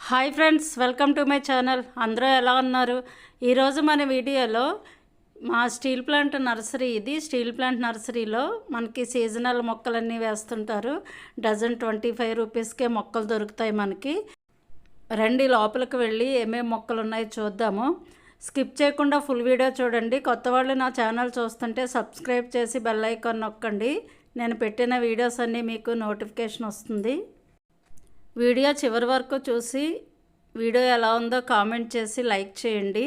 Hi friends welcome to my channel. అందరూ ఎలా ఉన్నారు? ఈరోజు మన వీడియోలో మా స్టీల్ ప్లాంట్ నర్సరీ ఇది స్టీల్ ప్లాంట్ నర్సరీలో మనకి సీజనల్ మొక్కలన్నీ వేస్తుంటారు. డజన్ ట్వంటీ ఫైవ్ రూపీస్కే మొక్కలు దొరుకుతాయి మనకి. రండి లోపలికి వెళ్ళి ఏమేమి మొక్కలు ఉన్నాయో చూద్దాము. స్కిప్ చేయకుండా ఫుల్ వీడియో చూడండి. కొత్త వాళ్ళు నా ఛానల్ చూస్తుంటే సబ్స్క్రైబ్ చేసి బెల్ ఐకాన్ నొక్కండి. నేను పెట్టిన వీడియోస్ అన్నీ మీకు నోటిఫికేషన్ వస్తుంది. వీడియో చివరి వరకు చూసి వీడియో ఎలా ఉందో కామెంట్ చేసి లైక్ చేయండి.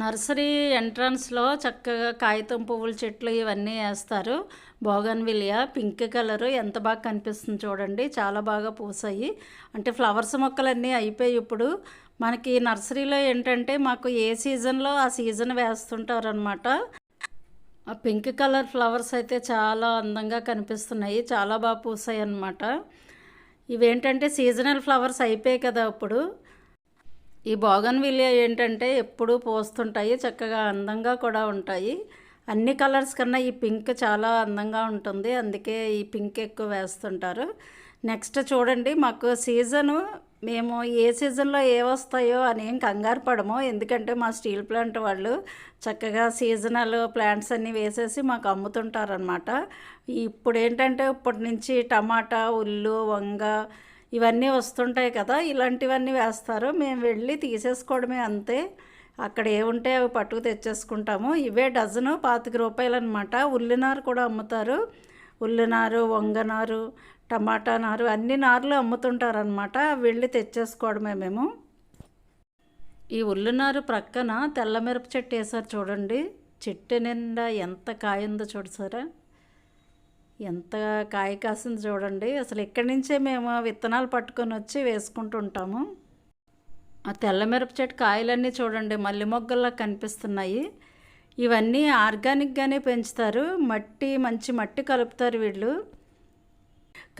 నర్సరీ ఎంట్రన్స్లో చక్కగా కాగితం పువ్వుల చెట్లు ఇవన్నీ వేస్తారు. బోగన్ విలియా పింక్ కలరు ఎంత బాగా కనిపిస్తుంది చూడండి. చాలా బాగా పూసాయి. అంటే ఫ్లవర్స్ మొక్కలన్నీ అయిపోయి ఇప్పుడు మనకి నర్సరీలో ఏంటంటే మాకు ఏ సీజన్లో ఆ సీజన్ వేస్తుంటారనమాట ఆ పింక్ కలర్ ఫ్లవర్స్ అయితే చాలా అందంగా కనిపిస్తున్నాయి. చాలా బాగా పూసాయి అన్నమాట ఇవేంటంటే సీజనల్ ఫ్లవర్స్ అయిపోయాయి కదా ఇప్పుడు ఈ బోగన్ ఏంటంటే ఎప్పుడూ పోస్తుంటాయి చక్కగా అందంగా కూడా ఉంటాయి. అన్ని కలర్స్ కన్నా ఈ పింక్ చాలా అందంగా ఉంటుంది అందుకే ఈ పింక్ ఎక్కువ వేస్తుంటారు. నెక్స్ట్ చూడండి మాకు సీజను మేము ఏ సీజన్లో ఏ వస్తాయో అని ఏం కంగారు పడము. ఎందుకంటే మా స్టీల్ ప్లాంట్ వాళ్ళు చక్కగా సీజనల్ ప్లాంట్స్ అన్నీ వేసేసి మాకు అమ్ముతుంటారనమాట ఇప్పుడు ఏంటంటే ఇప్పటి నుంచి టమాటా ఉల్లు వంగ ఇవన్నీ వస్తుంటాయి కదా ఇలాంటివన్నీ వేస్తారు. మేము వెళ్ళి తీసేసుకోవడమే అంతే. అక్కడ ఏముంటే అవి పట్టుకు తెచ్చేసుకుంటాము. ఇవే డజను పాతిక రూపాయలు అనమాట ఉల్లినారు కూడా అమ్ముతారు. ఉల్లినారు వంగనారు టమాటా నారు అన్ని నారులు అమ్ముతుంటారనమాట వెళ్ళి తెచ్చేసుకోవడమే మేము. ఈ ఉల్లినారు ప్రక్కన తెల్ల మిరప చెట్టు వేసారు చూడండి. చెట్టు నిండా ఎంత కాయ ఉందో చూడసారా ఎంత కాయ కాసింది చూడండి. అసలు ఇక్కడి నుంచే మేము విత్తనాలు పట్టుకొని వచ్చి వేసుకుంటూ ఉంటాము. ఆ తెల్ల మిరప చెట్టు కాయలన్నీ చూడండి మల్లి మొగ్గల్లా కనిపిస్తున్నాయి. ఇవన్నీ ఆర్గానిక్గానే పెంచుతారు. మట్టి మంచి మట్టి కలుపుతారు వీళ్ళు.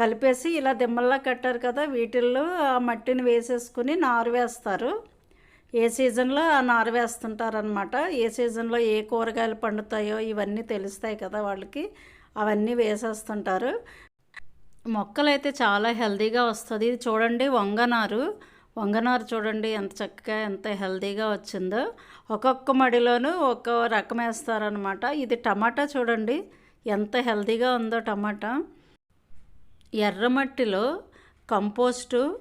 కలిపేసి ఇలా దిమ్మల్లా కట్టారు కదా వీటిల్లో ఆ మట్టిని వేసేసుకుని నారు వేస్తారు. ఏ సీజన్లో ఆ నారు వేస్తుంటారనమాట ఏ సీజన్లో ఏ కూరగాయలు పండుతాయో ఇవన్నీ తెలుస్తాయి కదా వాళ్ళకి. అవన్నీ వేసేస్తుంటారు. మొక్కలు అయితే చాలా హెల్దీగా వస్తుంది. ఇది చూడండి వంగనారు. వంగనారు చూడండి ఎంత చక్కగా ఎంత హెల్దీగా వచ్చిందో. ఒక్కొక్క మడిలోనూ ఒక్కో రకం వేస్తారనమాట ఇది టమాటా చూడండి ఎంత హెల్దీగా ఉందో టమాటా. ఎర్రమట్టిలో కంపోస్టు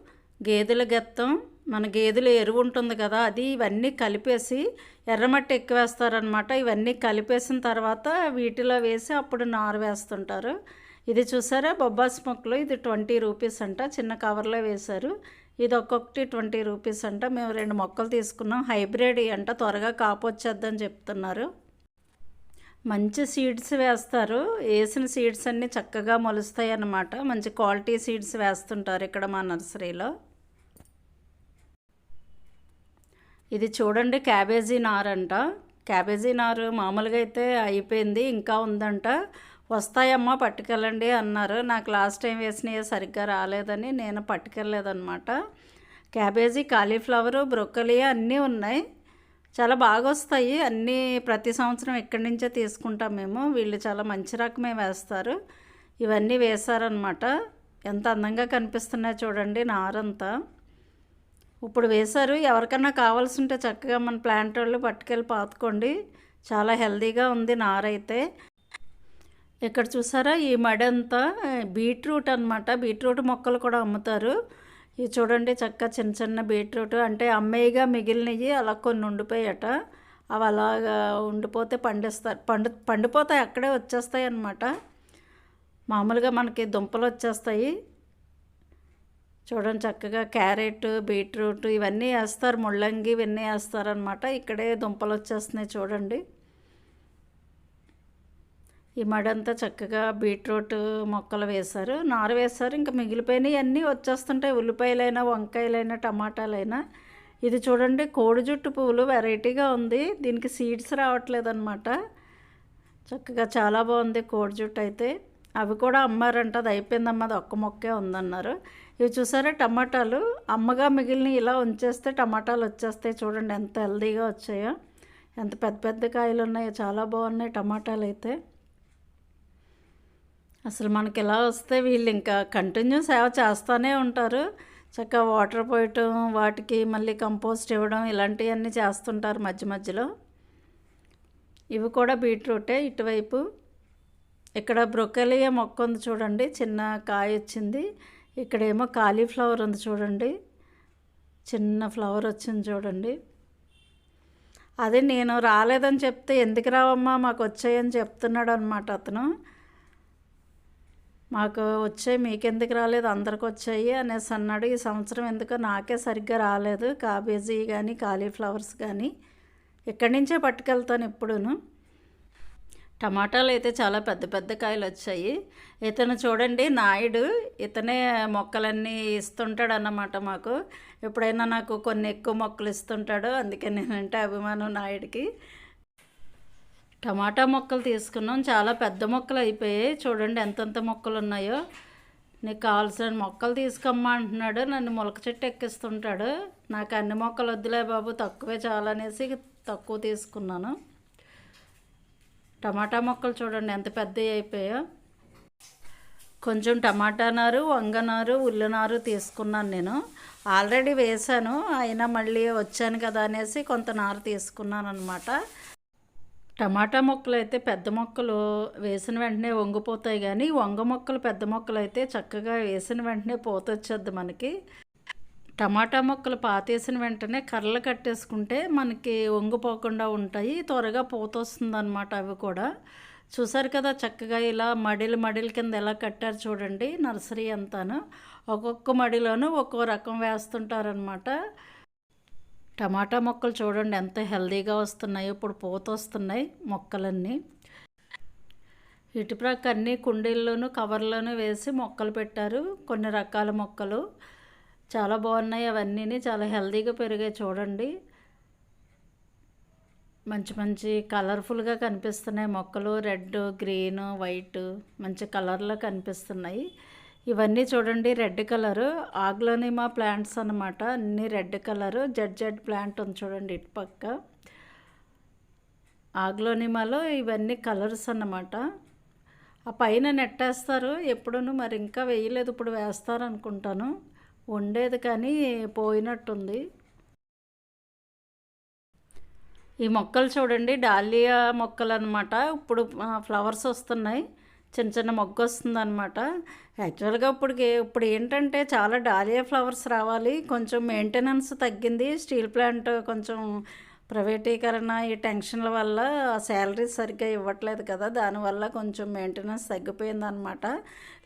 గేదెల గెత్తం మన గేదెల ఎరువు ఉంటుంది కదా అది ఇవన్నీ కలిపేసి ఎర్రమట్టి ఎక్కువ వేస్తారనమాట ఇవన్నీ కలిపేసిన తర్వాత వీటిలో వేసి అప్పుడు నారు వేస్తుంటారు. ఇది చూసారా? బొబ్బాస్ మొక్కలు ఇది ట్వంటీ రూపీస్ అంట చిన్న కవర్లో వేశారు. ఇది ఒక్కొక్కటి ట్వంటీ రూపీస్ అంట. మేము రెండు మొక్కలు తీసుకున్నాం. హైబ్రిడ్ అంట త్వరగా కాపొచ్చేద్దని చెప్తున్నారు. మంచి సీడ్స్ వేస్తారు. వేసిన సీడ్స్ అన్నీ చక్కగా మొలుస్తాయి అన్నమాట. మంచి క్వాలిటీ సీడ్స్ వేస్తుంటారు ఇక్కడ మా నర్సరీలో. ఇది చూడండి క్యాబేజీ నారు అంట. క్యాబేజీ నారు మామూలుగా అయితే అయిపోయింది ఇంకా ఉందంట. వస్తాయమ్మా పట్టుకెళ్ళండి అన్నారు. నాకు లాస్ట్ టైం వేసినవి సరిగ్గా రాలేదని నేను పట్టుకెళ్ళలేదన్నమాట. క్యాబేజీ కాలీఫ్లవరు బ్రొక్కలి అన్నీ ఉన్నాయి. చాలా బాగా వస్తాయి అన్నీ ప్రతి సంవత్సరం ఇక్కడి నుంచే తీసుకుంటాం మేము. వీళ్ళు చాలా మంచి రకమే వేస్తారు. ఇవన్నీ వేశారనమాట ఎంత అందంగా కనిపిస్తున్నాయో చూడండి నారంతా. ఇప్పుడు వేశారు. ఎవరికన్నా కావాల్సింటే చక్కగా మన ప్లాంట్ వాళ్ళు పట్టుకెళ్ళి పాతుకోండి. చాలా హెల్దీగా ఉంది నారైతే. ఇక్కడ చూసారా? ఈ మడంతా బీట్రూట్ అనమాట బీట్రూట్ మొక్కలు కూడా అమ్ముతారు. ఇవి చూడండి చక్కగా చిన్న చిన్న బీట్రూట్. అంటే అమ్మేయిగా మిగిలినవి అలా కొన్ని ఉండిపోయాట. అవి అలాగా ఉండిపోతే పండిస్తారు పండు పండిపోతాయి అక్కడే వచ్చేస్తాయి అన్నమాట. మామూలుగా మనకి దుంపలు వచ్చేస్తాయి. చూడండి చక్కగా క్యారెట్ బీట్రూట్ ఇవన్నీ వేస్తారు. ముళ్ళంగి ఇవన్నీ వేస్తారనమాట ఇక్కడే దుంపలు వచ్చేస్తున్నాయి చూడండి. ఈ మడంతా చక్కగా బీట్రూట్ మొక్కలు వేశారు. నారు వేశారు. ఇంకా మిగిలిపోయినవి అన్నీ వచ్చేస్తుంటాయి. ఉల్లిపాయలైనా వంకాయలైనా టమాటాలైనా. ఇది చూడండి కోడి జుట్టు పువ్వులు వెరైటీగా ఉంది. దీనికి సీడ్స్ రావట్లేదు అనమాట చక్కగా చాలా బాగుంది కోడి జుట్టు అయితే. అవి కూడా అమ్మారంట. అది అయిపోయిందమ్మా. అది ఒక్క మొక్కే ఉందన్నారు. ఇవి చూసారా టమాటాలు? అమ్మగా మిగిలిన ఇలా ఉంచేస్తే టమాటాలు వచ్చేస్తాయి చూడండి. ఎంత హెల్దీగా వచ్చాయో. ఎంత పెద్ద పెద్ద కాయలు ఉన్నాయో చాలా బాగున్నాయి టమాటాలు అయితే. అసలు మనకి ఇలా వస్తే వీళ్ళు ఇంకా కంటిన్యూ సేవ చేస్తూనే ఉంటారు. చక్కగా వాటర్ పోయటం వాటికి మళ్ళీ కంపోస్ట్ ఇవ్వడం ఇలాంటివన్నీ చేస్తుంటారు మధ్య మధ్యలో. ఇవి కూడా బీట్రూటే ఇటువైపు. ఇక్కడ బ్రొకలియా మొక్క ఉంది చూడండి చిన్న కాయ వచ్చింది. ఇక్కడేమో కాలీఫ్లవర్ ఉంది చూడండి. చిన్న ఫ్లవర్ వచ్చింది చూడండి. అదే నేను రాలేదని చెప్తే ఎందుకు రావమ్మా మాకు వచ్చాయని చెప్తున్నాడు అనమాట అతను. మాకు వచ్చాయి మీకెందుకు రాలేదు అందరికి వచ్చాయి అనేసి అన్నాడు. ఈ సంవత్సరం ఎందుకో నాకే సరిగ్గా రాలేదు కాబేజీ కానీ కాలీఫ్లవర్స్ కానీ ఇక్కడి నుంచే పట్టుకెళ్తాను ఎప్పుడూను టమాటాలు అయితే చాలా పెద్ద పెద్ద కాయలు వచ్చాయి. ఇతను చూడండి నాయుడు ఇతనే మొక్కలన్నీ ఇస్తుంటాడు అన్నమాట మాకు. ఎప్పుడైనా నాకు కొన్ని ఎక్కువ మొక్కలు ఇస్తుంటాడు. అందుకే నేనంటే అభిమానం నాయుడికి. టమాటా మొక్కలు తీసుకున్నాం. చాలా పెద్ద మొక్కలు అయిపోయాయి. చూడండి ఎంతెంత మొక్కలు ఉన్నాయో. నీకు కావాల్సిన మొక్కలు తీసుకోమ్మా అంటున్నాడు. నన్ను మొలక చెట్టు ఎక్కిస్తుంటాడు. నాకు అన్ని మొక్కలు వద్దులే బాబు తక్కువే చాలా అనేసి తక్కువ తీసుకున్నాను. టమాటా మొక్కలు చూడండి ఎంత పెద్దవి అయిపోయాయో. కొంచెం టమాటా నారు వంగనారు ఉల్లినారు తీసుకున్నాను నేను. ఆల్రెడీ వేశాను. అయినా మళ్ళీ వచ్చాను కదా అనేసి కొంత నారు తీసుకున్నాను అనమాట టమాటా మొక్కలు అయితే పెద్ద మొక్కలు వేసిన వెంటనే వంగిపోతాయి కానీ వంగ మొక్కలు పెద్ద మొక్కలు అయితే చక్కగా వేసిన వెంటనే పోతొచ్చేద్ది మనకి. టమాటా మొక్కలు పాతేసిన వెంటనే కర్రలు కట్టేసుకుంటే మనకి వంగిపోకుండా ఉంటాయి త్వరగా పూత అనమాట అవి కూడా. చూసారు కదా చక్కగా ఇలా మడిలు మడిల కింద ఎలా కట్టారు చూడండి నర్సరీ అంతాను. ఒక్కొక్క మడిలోనూ ఒక్కో రకం వేస్తుంటారనమాట టమాటా మొక్కలు చూడండి ఎంత హెల్దీగా వస్తున్నాయో ఇప్పుడు పూత వస్తున్నాయి మొక్కలన్నీ. ఇటుప్రక్క అన్ని కుండీల్లోనూ కవర్లోనూ వేసి మొక్కలు పెట్టారు. కొన్ని రకాల మొక్కలు చాలా బాగున్నాయి. అవన్నీ చాలా హెల్దీగా పెరిగాయి చూడండి. మంచి మంచి కలర్ఫుల్గా కనిపిస్తున్నాయి మొక్కలు. రెడ్ గ్రీన్ వైట్ మంచి కలర్లో కనిపిస్తున్నాయి. ఇవన్నీ చూడండి రెడ్ కలరు. ఆగ్లోనిమా ప్లాంట్స్ అనమాట అన్ని red colour. Z Z plant ఉంది చూడండి ఇటు పక్క. ఆగ్లోనిమాలో ఇవన్నీ కలర్స్ అన్నమాట. ఆ పైన నెట్టేస్తారు. ఎప్పుడూ మరి ఇంకా వేయలేదు. ఇప్పుడు వేస్తారు అనుకుంటాను ఉండేది కానీ పోయినట్టుంది. ఈ మొక్కలు చూడండి డాలియా మొక్కలు అనమాట ఇప్పుడు ఫ్లవర్స్ వస్తున్నాయి. చిన్న చిన్న మొగ్గు వస్తుంది అనమాట యాక్చువల్గా ఇప్పటికి ఇప్పుడు ఏంటంటే చాలా డాలియా ఫ్లవర్స్ రావాలి. కొంచెం మెయింటెనెన్స్ తగ్గింది. స్టీల్ ప్లాంట్ కొంచెం ప్రైవేటీకరణ ఈ టెన్షన్ల వల్ల శాలరీస్ సరిగ్గా ఇవ్వట్లేదు కదా. దానివల్ల కొంచెం మెయింటెనెన్స్ తగ్గిపోయిందనమాట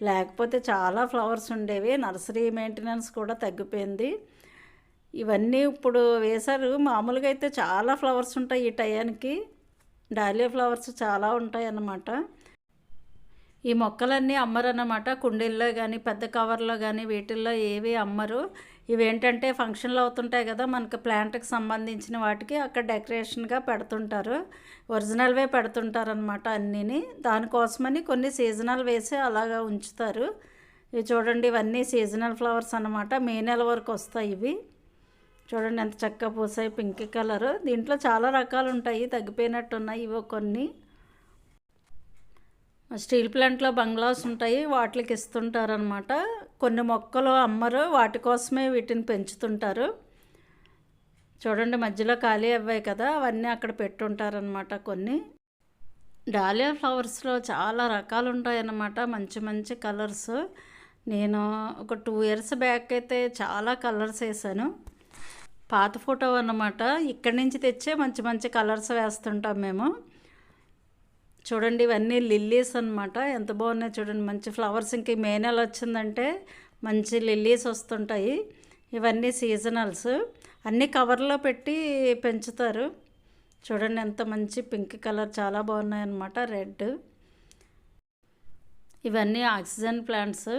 లేకపోతే చాలా ఫ్లవర్స్ ఉండేవి. నర్సరీ మెయింటెనెన్స్ కూడా తగ్గిపోయింది. ఇవన్నీ ఇప్పుడు వేశారు. మామూలుగా అయితే చాలా ఫ్లవర్స్ ఉంటాయి ఈ టయానికి. డాలియా ఫ్లవర్స్ చాలా ఉంటాయి అన్నమాట ఈ మొక్కలన్నీ అమ్మరన్నమాట. కుండీల్లో కానీ పెద్ద కవర్లో కానీ వీటిల్లో ఏవి అమ్మరు. ఇవేంటంటే ఫంక్షన్లు అవుతుంటాయి కదా మనకి ప్లాంట్కి సంబంధించిన వాటికి అక్కడ డెకరేషన్గా పెడుతుంటారు. ఒరిజినల్వే పెడుతుంటారు అనమాట అన్నీని. దానికోసమని కొన్ని సీజనల్ వేసి అలాగా ఉంచుతారు. ఇవి చూడండి ఇవన్నీ సీజనల్ ఫ్లవర్స్ అనమాట మే నెల వరకు వస్తాయి ఇవి. చూడండి ఎంత చక్కగా పూసాయి పింక్ కలరు. దీంట్లో చాలా రకాలు ఉంటాయి తగ్గిపోయినట్టు ఉన్నాయి ఇవో కొన్ని. స్టీల్ ప్లాంట్లో బంగ్లాస్ ఉంటాయి వాటికి ఇస్తుంటారనమాట కొన్ని మొక్కలు అమ్మరు వాటి కోసమే వీటిని పెంచుతుంటారు. చూడండి మధ్యలో ఖాళీ అవ్వాయి కదా అవన్నీ అక్కడ పెట్టుంటారనమాట కొన్ని. డాలియా ఫ్లవర్స్లో చాలా రకాలు ఉంటాయన్నమాట మంచి మంచి కలర్స్. నేను ఒక టూ ఇయర్స్ బ్యాక్ అయితే చాలా కలర్స్ వేసాను. పాత ఫోటో అన్నమాట ఇక్కడి నుంచి తెచ్చే మంచి మంచి కలర్స్ వేస్తుంటాం మేము. చూడండి ఇవన్నీ లిల్లీస్ అనమాట ఎంత బాగున్నాయి చూడండి. మంచి ఫ్లవర్స్. ఇంక మే నెల వచ్చిందంటే మంచి లిల్లీస్ వస్తుంటాయి. ఇవన్నీ సీజనల్స్. అన్నీ కవర్లో పెట్టి పెంచుతారు. చూడండి ఎంత మంచి పింక్ కలర్. చాలా బాగున్నాయి అన్నమాట. రెడ్. ఇవన్నీ ఆక్సిజన్ ప్లాంట్స్.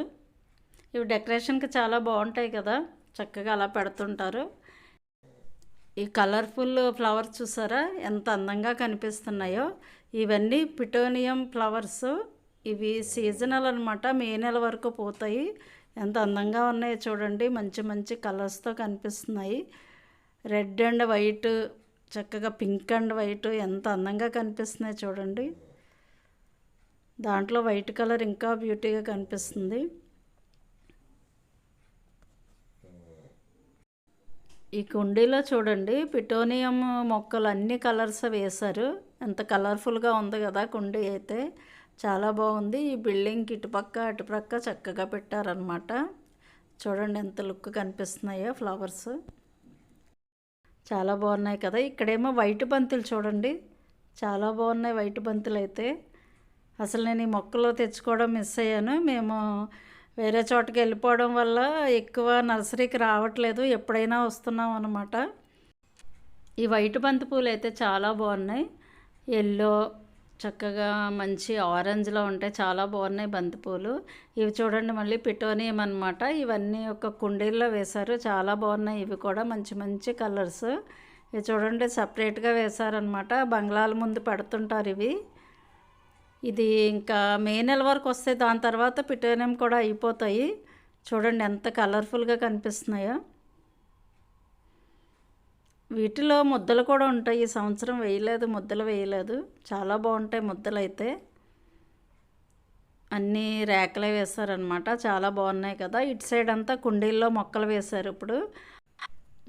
ఇవి డెకరేషన్కి చాలా బాగుంటాయి కదా. చక్కగా అలా పెడుతుంటారు. ఈ కలర్ఫుల్ ఫ్లవర్స్ చూసారా? ఎంత అందంగా కనిపిస్తున్నాయో. ఇవన్నీ పిటోనియం ఫ్లవర్స్. ఇవి సీజనల్ అనమాట మే నెల వరకు పోతాయి. ఎంత అందంగా ఉన్నాయో చూడండి. మంచి మంచి కలర్స్తో కనిపిస్తున్నాయి. రెడ్ అండ్ వైట్ చక్కగా పింక్ అండ్ వైట్ ఎంత అందంగా కనిపిస్తున్నాయి చూడండి. దాంట్లో వైట్ కలర్ ఇంకా బ్యూటీగా కనిపిస్తుంది. ఈ కుండీలో చూడండి పిటోనియం మొక్కలు అన్ని కలర్స్ వేశారు. ఎంత కలర్ఫుల్గా ఉంది కదా కుండీ అయితే. చాలా బాగుంది. ఈ బిల్డింగ్ ఇటుపక్క అటుపక్క చక్కగా పెట్టారనమాట చూడండి ఎంత లుక్ కనిపిస్తున్నాయో ఫ్లవర్స్. చాలా బాగున్నాయి కదా. ఇక్కడేమో వైట్ బంతులు చూడండి. చాలా బాగున్నాయి వైట్ బంతులు అయితే అసలు నేను ఈ మొక్కలు తెచ్చుకోవడం మిస్ అయ్యాను. మేము వేరే చోటకి వెళ్ళిపోవడం వల్ల ఎక్కువ నర్సరీకి రావట్లేదు. ఎప్పుడైనా వస్తున్నాం అనమాట ఈ వైట్ బంతి పూలు అయితే చాలా బాగున్నాయి. ఎల్లో చక్కగా మంచి ఆరెంజ్లో ఉంటాయి. చాలా బాగున్నాయి బంతిపూలు ఇవి చూడండి మళ్ళీ పిటోనియం అనమాట ఇవన్నీ ఒక కుండీల్లో వేశారు. చాలా బాగున్నాయి. ఇవి కూడా మంచి మంచి కలర్స్. ఇవి చూడండి సపరేట్గా వేశారనమాట బంగ్లాల ముందు పెడుతుంటారు ఇవి. ఇది ఇంకా మే నెల వరకు వస్తే దాని తర్వాత పిటోనియం కూడా అయిపోతాయి. చూడండి ఎంత కలర్ఫుల్గా కనిపిస్తున్నాయో. వీటిలో ముద్దలు కూడా ఉంటాయి. ఈ సంవత్సరం వేయలేదు ముద్దలు వేయలేదు. చాలా బాగుంటాయి ముద్దలు అయితే. అన్నీ రేకలే వేశారనమాట చాలా బాగున్నాయి కదా. ఇటు సైడ్ అంతా కుండీల్లో మొక్కలు వేశారు ఇప్పుడు.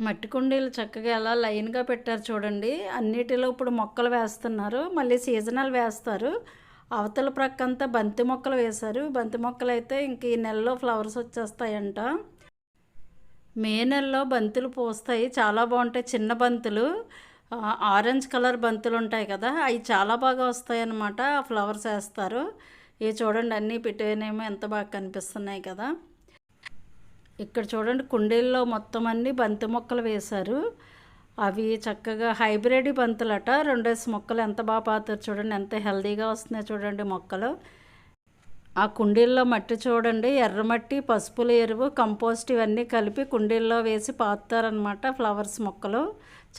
మట్టి కుండీలు చక్కగా ఎలా లైన్గా పెట్టారు చూడండి. అన్నిటిలో ఇప్పుడు మొక్కలు వేస్తున్నారు. మళ్ళీ సీజనల్ వేస్తారు. అవతల ప్రక్కంతా బంతి మొక్కలు వేశారు. బంతి మొక్కలు అయితే ఇంక ఈ నెలలో ఫ్లవర్స్ వచ్చేస్తాయంట. మే నెలలో బంతులు పూస్తాయి. చాలా బాగుంటాయి చిన్న బంతులు. ఆరెంజ్ కలర్ బంతులు ఉంటాయి కదా అవి చాలా బాగా వస్తాయన్నమాట. ఆ ఫ్లవర్స్ వేస్తారు. ఇవి చూడండి అన్నీ పెట్టేనేమో ఎంత బాగా కనిపిస్తున్నాయి కదా. ఇక్కడ చూడండి కుండీల్లో మొత్తం అన్ని బంతి మొక్కలు వేశారు. అవి చక్కగా హైబ్రిడ్ బంతులట. రెండేసి మొక్కలు ఎంత బాగా పాతారు చూడండి. ఎంత హెల్దీగా వస్తున్నాయి చూడండి మొక్కలు. ఆ కుండీల్లో మట్టి చూడండి. ఎర్రమట్టి పసుపుల ఎరువు కంపోస్ట్ ఇవన్నీ కలిపి కుండీల్లో వేసి పాతారనమాట ఫ్లవర్స్ మొక్కలు.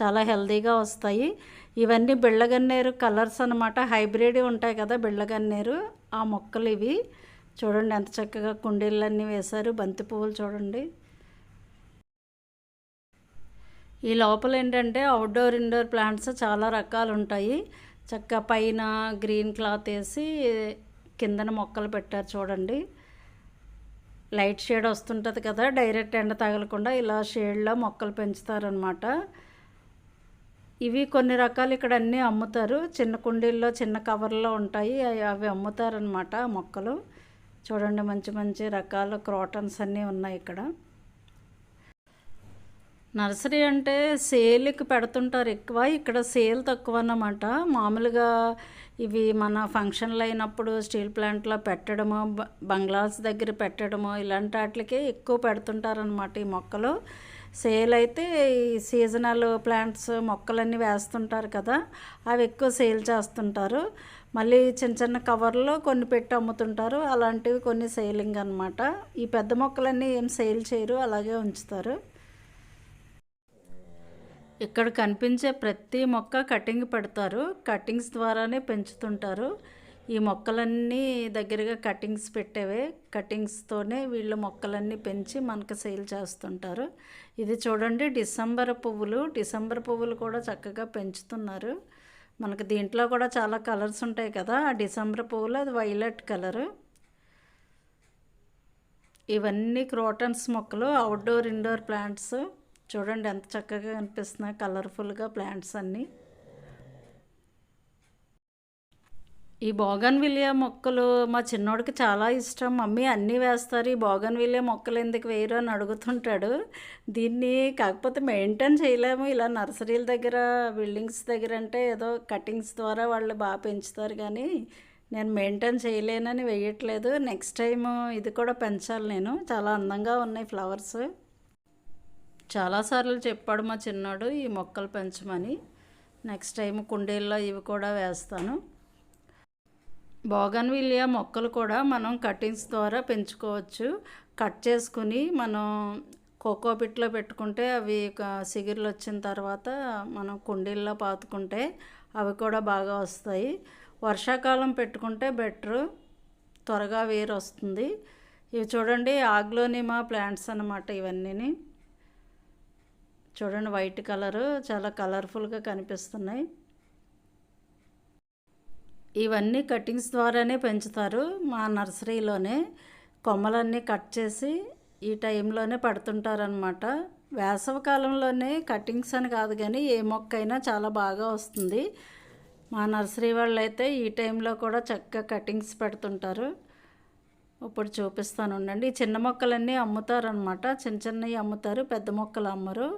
చాలా హెల్దీగా వస్తాయి. ఇవన్నీ బిళ్ళగన్నేరు కలర్స్ అనమాట హైబ్రిడ్ ఉంటాయి కదా బిళ్ళగన్నేరు. ఆ మొక్కలు ఇవి. చూడండి ఎంత చక్కగా కుండీలన్నీ వేశారు. బంతి పువ్వులు చూడండి. ఈ లోపల ఏంటంటే అవుట్డోర్ ఇండోర్ ప్లాంట్స్ చాలా రకాలు ఉంటాయి చక్క పైన గ్రీన్ క్లాత్ వేసి కిందన మొక్కలు పెట్టారు చూడండి. లైట్ షేడ్ వస్తుంటుంది కదా డైరెక్ట్ ఎండ తగలకుండా ఇలా షేడ్లో మొక్కలు పెంచుతారనమాట ఇవి కొన్ని రకాలు ఇక్కడ అన్నీ అమ్ముతారు. చిన్న కుండీల్లో చిన్న కవర్లో ఉంటాయి. అవి అమ్ముతారనమాట మొక్కలు. చూడండి మంచి మంచి రకాల క్రోటన్స్ అన్నీ ఉన్నాయి ఇక్కడ. నర్సరీ అంటే సేల్కి పెడుతుంటారు ఎక్కువ ఇక్కడ సేల్ తక్కువ అన్నమాట. మామూలుగా ఇవి మన ఫంక్షన్లు అయినప్పుడు స్టీల్ ప్లాంట్లో పెట్టడము బంగ్లాస్ దగ్గర పెట్టడము ఇలాంటి వాటికి ఎక్కువ పెడుతుంటారనమాట ఈ మొక్కలు. సేల్ అయితే ఈ సీజనల్ ప్లాంట్స్ మొక్కలన్నీ వేస్తుంటారు కదా అవి ఎక్కువ సేల్ చేస్తుంటారు. మళ్ళీ చిన్న చిన్న కవర్లో కొన్ని పెట్టి అమ్ముతుంటారు అలాంటివి కొన్ని సేలింగ్ అనమాట ఈ పెద్ద మొక్కలన్నీ ఏం సేల్ చేయరు అలాగే ఉంచుతారు. ఇక్కడ కనిపించే ప్రతి మొక్క కటింగ్ పెడతారు. కటింగ్స్ ద్వారానే పెంచుతుంటారు. ఈ మొక్కలన్నీ దగ్గరగా కటింగ్స్ పెట్టేవే. కటింగ్స్తోనే వీళ్ళు మొక్కలన్నీ పెంచి మనకు సేల్ చేస్తుంటారు. ఇది చూడండి డిసెంబర్ పువ్వులు. డిసెంబర్ పువ్వులు కూడా చక్కగా పెంచుతున్నారు. మనకు దీంట్లో కూడా చాలా కలర్స్ ఉంటాయి కదా. ఆ డిసెంబర్ పువ్వులు అది వైలెట్ కలరు. ఇవన్నీ క్రోటన్స్ మొక్కలు అవుట్డోర్ ఇండోర్ ప్లాంట్స్. చూడండి ఎంత చక్కగా కనిపిస్తున్నాయి కలర్ఫుల్గా ప్లాంట్స్ అన్నీ. ఈ బోగన్ విలియా మొక్కలు మా చిన్నోడికి చాలా ఇష్టం. మమ్మీ అన్నీ వేస్తారు. ఈ బోగన్ విలియా మొక్కలు ఎందుకు వేయరు? అని అడుగుతుంటాడు. దీన్ని కాకపోతే మెయింటైన్ చేయలేము. ఇలా నర్సరీల దగ్గర బిల్డింగ్స్ దగ్గర అంటే ఏదో కటింగ్స్ ద్వారా వాళ్ళు బాగా పెంచుతారు కానీ నేను మెయింటైన్ చేయలేనని వేయట్లేదు. నెక్స్ట్ టైం ఇది కూడా పెంచాలి నేను. చాలా అందంగా ఉన్నాయి ఫ్లవర్స్ చాలాసార్లు చెప్పాడు మా చిన్నాడు ఈ మొక్కలు పెంచమని. నెక్స్ట్ టైం కుండీల్లో ఇవి కూడా వేస్తాను. బోగన్విలియా మొక్కలు కూడా మనం కటింగ్స్ ద్వారా పెంచుకోవచ్చు. కట్ చేసుకుని మనం కోకో పిట్లో పెట్టుకుంటే అవి సిగిర్లు వచ్చిన తర్వాత మనం కుండీల్లో పాతుకుంటే అవి కూడా బాగా వస్తాయి. వర్షాకాలం పెట్టుకుంటే బెటరు త్వరగా వేరు వస్తుంది ఇవి చూడండి ఆగ్లోనిమా ప్లాంట్స్ అన్నమాట ఇవన్నీ చూడండి వైట్ కలరు చాలా కలర్ఫుల్గా కనిపిస్తున్నాయి. ఇవన్నీ కటింగ్స్ ద్వారానే పెంచుతారు మా నర్సరీలోనే. కొమ్మలన్నీ కట్ చేసి ఈ టైంలోనే పడుతుంటారనమాట వేసవి కాలంలోనే కటింగ్స్ అని కాదు కానీ ఏ మొక్క అయినా చాలా బాగా వస్తుంది. మా నర్సరీ వాళ్ళు అయితే ఈ టైంలో కూడా చక్కగా కటింగ్స్ పెడుతుంటారు. ఇప్పుడు చూపిస్తాను ఉండండి. ఈ చిన్న మొక్కలన్నీ అమ్ముతారనమాట చిన్న చిన్నవి అమ్ముతారు పెద్ద మొక్కలు అమ్మరు.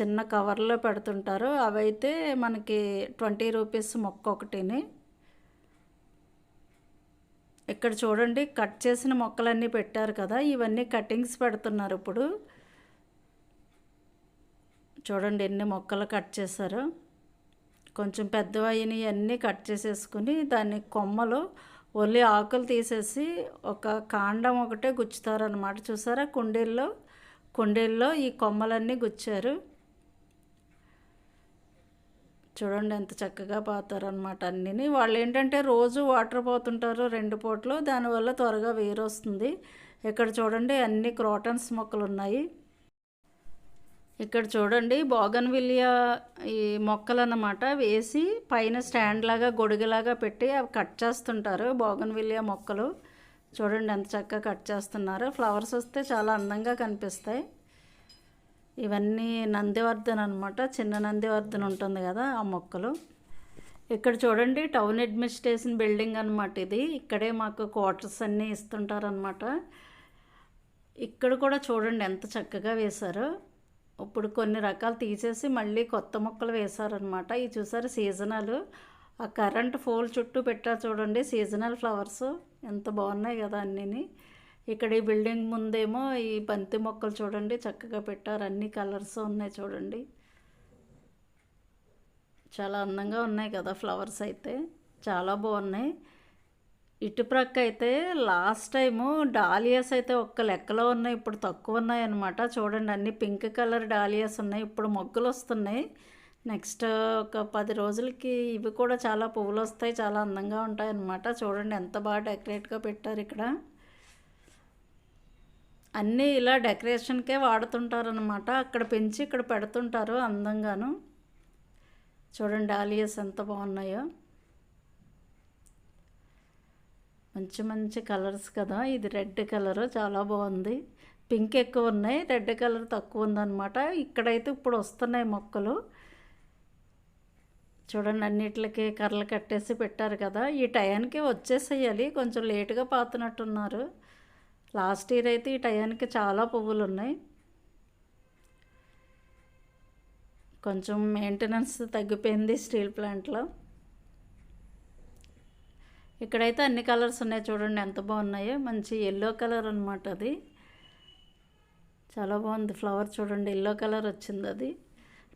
చిన్న కవర్లో పెడుతుంటారు. అవైతే మనకి ట్వంటీ రూపీస్ మొక్క ఒకటిని. ఇక్కడ చూడండి కట్ చేసిన మొక్కలన్నీ పెట్టారు కదా ఇవన్నీ కటింగ్స్ పెడుతున్నారు ఇప్పుడు. చూడండి ఎన్ని మొక్కలు కట్ చేశారు. కొంచెం పెద్దవైనవి అన్నీ కట్ చేసేసుకుని దాన్ని కొమ్మలు ఒళ్ళి ఆకులు తీసేసి ఒక కాండం ఒకటే గుచ్చుతారనమాట చూసారా కుండీల్లో? కుండీల్లో ఈ కొమ్మలన్నీ గుచ్చారు. చూడండి ఎంత చక్కగా పోతారనమాట అన్నీ వాళ్ళు ఏంటంటే రోజు వాటర్ పోతుంటారు రెండు పూటలు దానివల్ల త్వరగా వేరు వస్తుంది ఇక్కడ చూడండి అన్ని క్రోటన్స్ మొక్కలు ఉన్నాయి ఇక్కడ చూడండి బోగన్విలియా ఈ మొక్కలు అన్నమాట వేసి పైన స్టాండ్ లాగా గొడుగులాగా పెట్టి అవి కట్ చేస్తుంటారు బోగన్విలియా మొక్కలు. చూడండి ఎంత చక్కగా కట్ చేస్తున్నారు. ఫ్లవర్స్ వస్తే చాలా అందంగా కనిపిస్తాయి. ఇవన్నీ నందివర్ధన్ అనమాట చిన్న నందివర్ధన్ ఉంటుంది కదా ఆ మొక్కలు. ఇక్కడ చూడండి టౌన్ అడ్మినిస్ట్రేషన్ బిల్డింగ్ అనమాట ఇది. ఇక్కడే మాకు క్వార్టర్స్ అన్నీ ఇస్తుంటారనమాట ఇక్కడ కూడా చూడండి ఎంత చక్కగా వేశారు. ఇప్పుడు కొన్ని రకాలు తీసేసి మళ్ళీ కొత్త మొక్కలు వేశారనమాట ఇవి చూసారు సీజనల్? ఆ కరెంట్ ఫోల్ చుట్టూ పెట్టారు చూడండి సీజనల్ ఫ్లవర్స్. ఎంత బాగున్నాయి కదా అన్నీ ఇక్కడ ఈ బిల్డింగ్ ముందేమో ఈ బంతి మొక్కలు చూడండి చక్కగా పెట్టారు. అన్ని కలర్స్ ఉన్నాయి చూడండి. చాలా అందంగా ఉన్నాయి కదా ఫ్లవర్స్ అయితే. చాలా బాగున్నాయి. ఇటుప్రక్క అయితే లాస్ట్ టైము డాలియాస్ అయితే ఒక్క లెక్కలో ఉన్నాయి ఇప్పుడు తక్కువ ఉన్నాయి అనమాట చూడండి అన్ని పింక్ కలర్ డాలియాస్ ఉన్నాయి. ఇప్పుడు మొగ్గులు వస్తున్నాయి. నెక్స్ట్ ఒక పది రోజులకి ఇవి కూడా చాలా పువ్వులు వస్తాయి చాలా అందంగా ఉంటాయి అన్నమాట. చూడండి ఎంత బాగా డెకరేట్గా పెట్టారు ఇక్కడ. అన్నీ ఇలా డెకరేషన్కే వాడుతుంటారనమాట అక్కడ పెంచి ఇక్కడ పెడుతుంటారు అందంగాను. చూడండి ఆలియస్ ఎంత బాగున్నాయో. మంచి మంచి కలర్స్ కదా. ఇది రెడ్ కలర్ చాలా బాగుంది. పింక్ ఎక్కువ ఉన్నాయి రెడ్ కలర్ తక్కువ ఉందన్నమాట. ఇక్కడైతే ఇప్పుడు వస్తున్నాయి మొక్కలు. చూడండి అన్నిటికి కర్రలు కట్టేసి పెట్టారు కదా. ఈ టయానికి వచ్చేసేయాలి కొంచెం లేటుగా పాతున్నట్టున్నారు. లాస్ట్ ఇయర్ అయితే ఈ టయానికి చాలా పువ్వులు ఉన్నాయి. కొంచెం మెయింటెనెన్స్ తగ్గిపోయింది స్టీల్ ప్లాంట్లో ఇక్కడైతే అన్ని కలర్స్ ఉన్నాయి చూడండి ఎంత బాగున్నాయో. మంచి ఎల్లో కలర్ అనమాట అది. చాలా బాగుంది ఫ్లవర్ చూడండి ఎల్లో కలర్ వచ్చింది అది.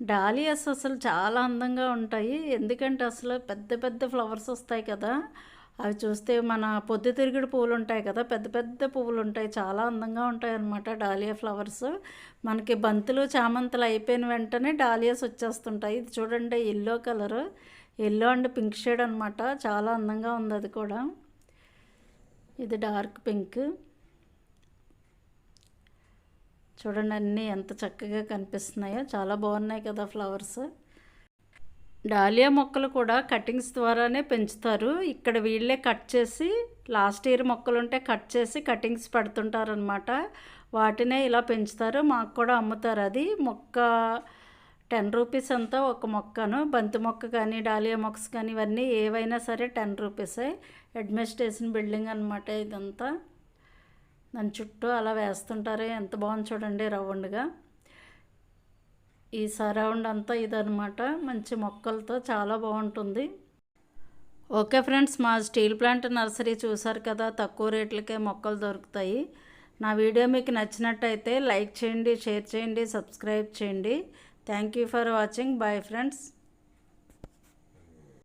డాలియాస్ అసలు చాలా అందంగా ఉంటాయి. ఎందుకంటే అసలు పెద్ద పెద్ద ఫ్లవర్స్ వస్తాయి కదా. అవి చూస్తే మన పొద్దుతిరుగుడు పువ్వులు ఉంటాయి కదా పెద్ద పెద్ద పువ్వులు ఉంటాయి చాలా అందంగా ఉంటాయి అన్నమాట డాలియా ఫ్లవర్స్. మనకి బంతులు చామంతులు అయిపోయిన వెంటనే డాలియాస్ వచ్చేస్తుంటాయి. ఇది చూడండి yellow colour yellow and pink shade అనమాట చాలా అందంగా ఉంది అది కూడా. ఇది డార్క్ పింక్. చూడండి అన్నీ ఎంత చక్కగా కనిపిస్తున్నాయో. చాలా బాగున్నాయి కదా ఫ్లవర్స్. డాలియా మొక్కలు కూడా కటింగ్స్ ద్వారానే పెంచుతారు. ఇక్కడ వీళ్ళే కట్ చేసి లాస్ట్ ఇయర్ మొక్కలు ఉంటే కట్ చేసి కటింగ్స్ పెడుతుంటారనమాట వాటినే ఇలా పెంచుతారు. మాకు కూడా అమ్ముతారు అది. మొక్క టెన్ రూపీస్ అంతా ఒక మొక్కను. బంతి మొక్క కానీ డాలియా మొక్కస్ కానీ ఇవన్నీ ఏవైనా సరే టెన్ రూపీసే. అడ్మినిస్ట్రేషన్ బిల్డింగ్ అనమాట ఇదంతా. దాని చుట్టూ అలా వేస్తుంటారు. ఎంత బాగుంది చూడండి రౌండ్గా. ఈ సరౌండ్ అంతా ఇదనమాట మంచి మొక్కలతో చాలా బాగుంటుంది. ఓకే ఫ్రెండ్స్ మా స్టీల్ ప్లాంట్ నర్సరీ చూసారు కదా తక్కువ రేట్లకే మొక్కలు దొరుకుతాయి. నా వీడియో మీకు నచ్చినట్టయితే లైక్ చేయండి షేర్ చేయండి సబ్స్క్రైబ్ చేయండి. Thank you for watching. Bye friends.